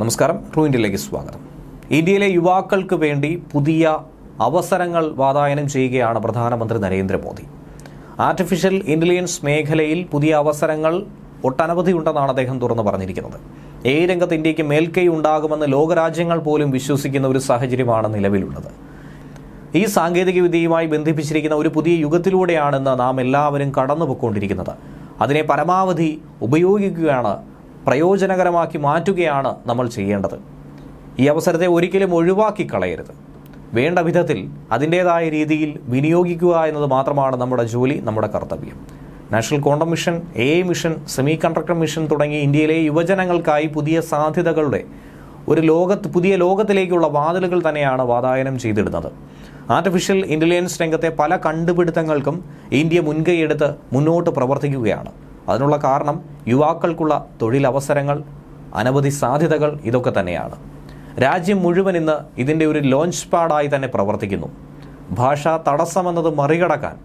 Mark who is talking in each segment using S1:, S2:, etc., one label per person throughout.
S1: നമസ്കാരം ട്രൂ ഇന്ത്യയിലേക്ക് സ്വാഗതം. ഇന്ത്യയിലെ യുവാക്കൾക്ക് വേണ്ടി പുതിയ അവസരങ്ങൾ വാതായനം ചെയ്യുകയാണ് പ്രധാനമന്ത്രി നരേന്ദ്രമോദി. ആർട്ടിഫിഷ്യൽ ഇന്റലിജൻസ് മേഖലയിൽ പുതിയ അവസരങ്ങൾ ഒട്ടനവധി ഉണ്ടെന്നാണ് അദ്ദേഹം തുറന്നു പറഞ്ഞിരിക്കുന്നത്. ഏ രംഗത്ത് ഇന്ത്യയ്ക്ക് മേൽക്കൈ ഉണ്ടാകുമെന്ന് ലോകരാജ്യങ്ങൾ പോലും വിശ്വസിക്കുന്ന ഒരു സാഹചര്യമാണ് നിലവിലുള്ളത്. ഈ സാങ്കേതികവിദ്യയുമായി ബന്ധിപ്പിച്ചിരിക്കുന്ന ഒരു പുതിയ യുഗത്തിലൂടെയാണെന്ന് നാം എല്ലാവരും കടന്നുപോയിക്കൊണ്ടിരിക്കുന്നത്. അതിനെ പരമാവധി ഉപയോഗിക്കുകയാണ് പ്രയോജനകരമാക്കി മാറ്റുകയാണ് നമ്മൾ ചെയ്യേണ്ടത്. ഈ അവസരത്തെ ഒരിക്കലും ഒഴിവാക്കി കളയരുത്. വേണ്ട വിധത്തിൽ അതിന്റേതായ രീതിയിൽ വിനിയോഗിക്കുക എന്നത് മാത്രമാണ് നമ്മുടെ ജോലി നമ്മുടെ കർത്തവ്യം. National quantum mission A mission semiconductor mission തുടങ്ങി ഇന്ത്യയിലെ യുവജനങ്ങൾക്കായി പുതിയ സാധ്യതകളുടെ ഒരു ലോകത്ത് പുതിയ ലോകത്തിലേക്കുള്ള വാതിലുകൾ തന്നെയാണ് വാതായനം ചെയ്തിടുന്നത്. ആർട്ടിഫിഷ്യൽ ഇന്റലിജൻസ് രംഗത്തെ പല കണ്ടുപിടുത്തങ്ങൾക്കും ഇന്ത്യ മുൻകൈയെടുത്ത് മുന്നോട്ട് പ്രവർത്തിക്കുകയാണ്. അതിനുള്ള കാരണം യുവാക്കൾക്കുള്ള തൊഴിലവസരങ്ങൾ അനവധി സാധ്യതകൾ ഇതൊക്കെ തന്നെയാണ്. രാജ്യം മുഴുവൻ ഇന്ന് ഇതിന്റെ ഒരു ലോഞ്ച് പാഡായി തന്നെ പ്രവർത്തിക്കുന്നു. ഭാഷാ തടസ്സമെന്നത് മറികടക്കാൻ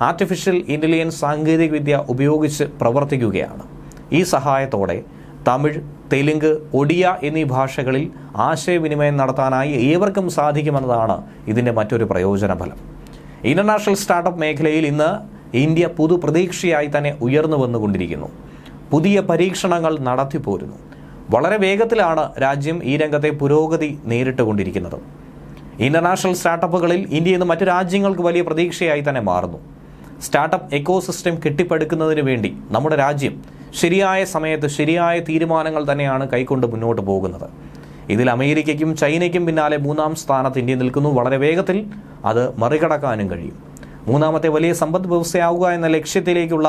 S1: ആർട്ടിഫിഷ്യൽ ഇന്റലിജൻസ് സാങ്കേതികവിദ്യ ഉപയോഗിച്ച് പ്രവർത്തിക്കുകയാണ്. ഈ സഹായത്തോടെ തമിഴ് തെലുങ്ക് ഒഡിയ എന്നീ ഭാഷകളിൽ ആശയവിനിമയം നടത്താനായി ഏവർക്കും സാധിക്കുമെന്നതാണ് ഇതിന്റെ മറ്റൊരു പ്രയോജന ഫലം ഇന്റർനാഷണൽ സ്റ്റാർട്ടപ്പ് മേഖലയിൽ ഇന്ന് ഇന്ത്യ പുതു പ്രതീക്ഷയായി തന്നെ ഉയർന്നു വന്നുകൊണ്ടിരിക്കുന്നു. പുതിയ പരീക്ഷണങ്ങൾ നടത്തിപ്പോരുന്നു. വളരെ വേഗത്തിലാണ് രാജ്യം ഈ രംഗത്തെ പുരോഗതി നേരിട്ടുകൊണ്ടിരിക്കുന്നത്. ഇന്റർനാഷണൽ സ്റ്റാർട്ടപ്പുകളിൽ ഇന്ത്യ ഇന്ന് മറ്റു രാജ്യങ്ങൾക്ക് വലിയ പ്രതീക്ഷയായി തന്നെ മാറുന്നു. സ്റ്റാർട്ടപ്പ് എക്കോസിസ്റ്റം കെട്ടിപ്പടുക്കുന്നതിന് വേണ്ടി നമ്മുടെ രാജ്യം ശരിയായ സമയത്ത് ശരിയായ തീരുമാനങ്ങൾ തന്നെയാണ് കൈക്കൊണ്ട് മുന്നോട്ട് പോകുന്നത്. ഇതിൽ അമേരിക്കയ്ക്കും ചൈനയ്ക്കും പിന്നാലെ മൂന്നാം സ്ഥാനത്ത് ഇന്ത്യ നിൽക്കുന്നു. വളരെ വേഗത്തിൽ അത് മറികടക്കാനും കഴിയും. മൂന്നാമത്തെ വലിയ സമ്പദ് വ്യവസ്ഥയാവുക എന്ന ലക്ഷ്യത്തിലേക്കുള്ള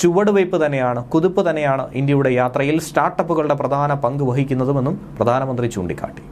S1: ചുവടുവയ്പ് തന്നെയാണ് കുതിപ്പ് തന്നെയാണ് ഇന്ത്യയുടെ യാത്രയിൽ സ്റ്റാർട്ടപ്പുകളുടെ പ്രധാന പങ്ക് വഹിക്കുന്നതുമെന്നും പ്രധാനമന്ത്രി ചൂണ്ടിക്കാട്ടി.